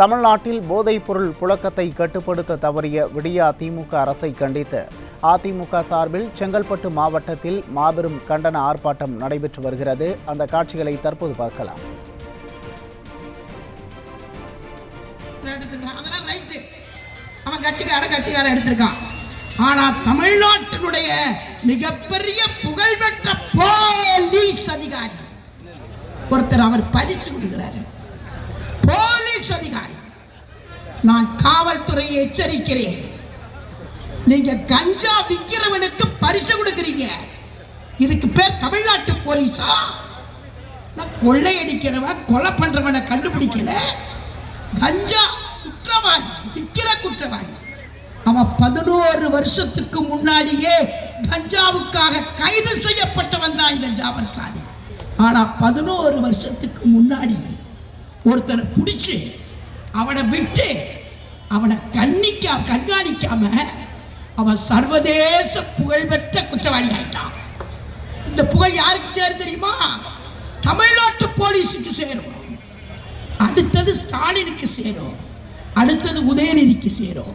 தமிழ்நாட்டில் போதைப்பொருள் புழக்கத்தை கட்டுப்படுத்த தவறிய விடியா திமுக அரசை கண்டித்து அதிமுக சார்பில் செங்கல்பட்டு மாவட்டத்தில் மாபெரும் கண்டன ஆர்ப்பாட்டம் நடைபெற்று வருகிறது. அந்த காட்சிகளை தற்போது பார்க்கலாம். எடுத்துக்கலாம். அதெல்லாம் ரைட்டு அவன் கட்சிக்காரன் கட்சிக்காரன் எடுத்திருக்கான். ஆனா தமிழ்நாட்டினுடைய மிகப்பெரிய புகழ்பெற்ற போலீஸ் அதிகாரி ஒருத்தர் அவர் பரிசு விடுகிறாரு நான் காவல்துறையை எச்சரிக்கிறேன். நீங்க கஞ்சா விக்கிறவனுக்கு பரிசு கொடுக்குறீங்க. இதுக்கு பேர் தமிழ்நாட்டு போலீஸா? நான் கொள்ளையடிக்கிறவன் கொலை பண்றவனை கண்டுபிடிக்கல. கஞ்சா குற்றவாளி விக்கிற குற்றவாளி. அவன் பதினோரு வருஷத்துக்கு முன்னாடியே கஞ்சாவுக்காக கைது செய்யப்பட்டவன் தான் இந்த ஜாபர் சாதி ஆனா பதினோரு வருஷத்துக்கு முன்னாடி ஒருத்தரை பிடிச்சி அவனை விட்டு அவனை கண்ணிக்கா கண்காணிக்காம அவன் சர்வதேச புகழ்பெற்ற குற்றவாளி ஆயிட்டான் இந்த புகழ் யாருக்கு சேரும் தெரியுமா? தமிழ்நாட்டு போலீஸுக்கு சேரும். அடுத்தது ஸ்டாலினுக்கு சேரும். அடுத்தது உதயநிதிக்கு சேரும்.